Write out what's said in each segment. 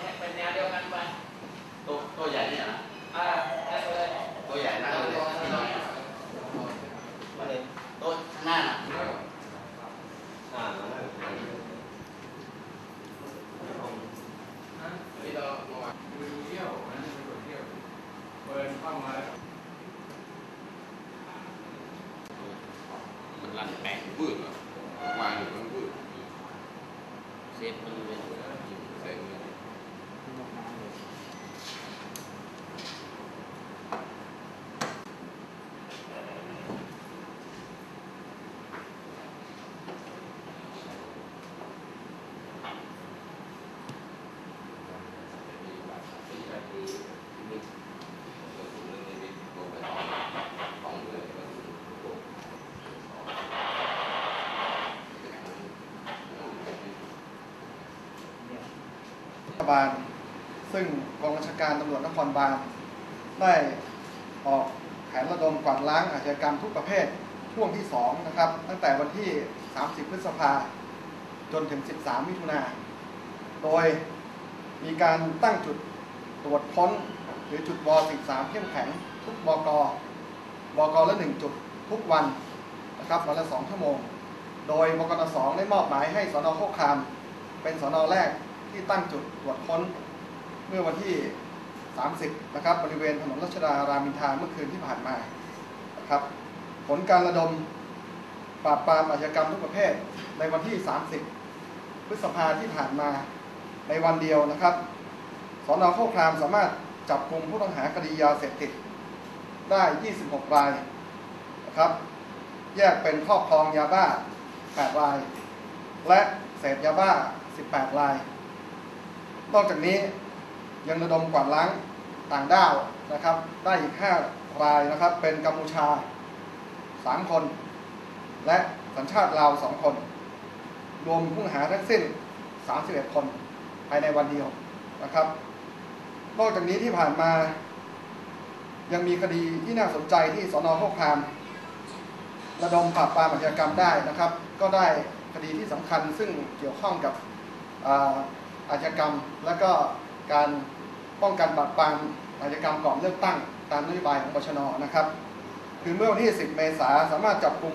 ไปมาเนี่ยเอาไปเป็นแนวเดียวกันไปโต๊ะโต๊ะใหญ่เนี่ยนะอ่าได้เลยโต๊ะใหญ่นั่งเลยที่นอนมาเลยโต๊ะข้างหน้าน่ะอ่านั่งนี่เราเมื่อวานไปดูเที่ยวนะไปดูเที่ยวเปิดเข้ามาแล้วมันรันแปะมืดเหรอวางอยู่มันมืดเซฟมันเป็น ใส่เงิน รัฐ บาล ซึ่งกองบัญชาการตำรวจนครบาล ได้ออกแผนระดมกวาดล้างอาชญากรรมทุกประเภทช่วงที่2นะครับ ตั้งแต่วันที่ 30 พฤษภาจนถึง 13 มิถุนาโดยมีการตั้งจุดตรวจค้นหรือจุดบอ13 เข้มแข็งทุกบกบกละ 1 จุดทุกวันนะครับวันละ 2 ชั่วโมง โดยบกน2ได้มอบหมายให้สนโคกคาม เป็นสนแรก ที่ตั้งจุดตรวจค้นเมื่อวันที่ 30 นะครับ บริเวณถนนรัชดารามินทาเมื่อคืนที่ผ่านมานะครับ ผลการระดมปราบปรามอาชญากรรมทุกประเภทในวันที่ 30 พฤษภาที่ผ่านมาในวันเดียวนะครับสนโคครามสามารถจับกลุ่มผู้ต้องหาคดียาเสพติดได้ 26 รายนะครับ แยกเป็นครอบครองยาบ้า 8 ราย และเสพยาบ้า 18 ราย นอกจากนี้ยังระดมกวาดล้างต่างด้าวนะครับ ได้อีก 5 รายนะครับ เป็นกัมพูชา 3 คน และสัญชาติลาว 2 คน รวมผู้หาทั้งสิ้น 31 คนภายในวันเดียวนะครับ นอกจากนี้ที่ผ่านมา ยังมีคดีที่น่าสนใจที่สนโคกคาม ระดมปราบปรามอาชญากรรมได้นะครับ ก็ได้คดีที่สำคัญซึ่งเกี่ยวข้องกับ อาชญากรรม และก็การป้องกันปราบปรามอาชญากรรมก่อนเลือกตั้ง ตามนโยบายของบชนนะครับ คือเมื่อวันที่ 10 เมษายนสามารถจับกลุ่ม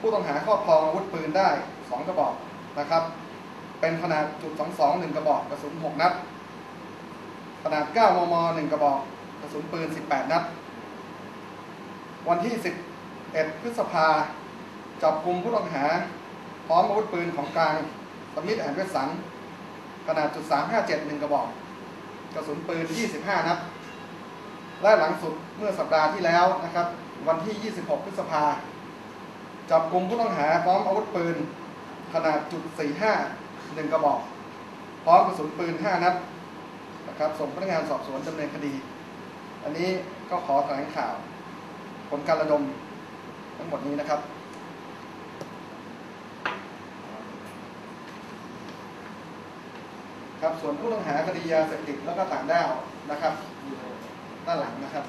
ผู้ต้องหาครอบครองอาวุธปืนได้ 2 กระบอกนะครับ เป็นขนาดจุด22 1 กระบอกกระสุน 6 นัด ขนาด 9 มม 1 กระบอกกระสุนปืน 18 นัด วันที่ 11 พฤษภาจับกลุ่มผู้ต้องหาพร้อมอาวุธปืนของกลางสมิธแอนเวสสัน ขนาดจุด357 1กระบอก กระสุนปืน25นัด และหลังสุดเมื่อสัปดาห์ที่แล้วนะครับ วันที่26พฤษภา จับกลุ่มผู้ต้องหาพร้อมอาวุธปืน ขนาดจุด45 1กระบอก พร้อมกระสุนปืน5นัดนะครับส่งพนักงานสอบสวนดำเนินคดี อันนี้ก็ขอแถลงข่าว ผลการระดมทั้งหมดนี้นะครับ ครับส่วนผู้ต้องหาคดียาเสพติดแล้วก็ต่างด้าวนะครับอยู่ด้านหลังนะครับ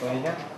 ตัวนี้นี่ย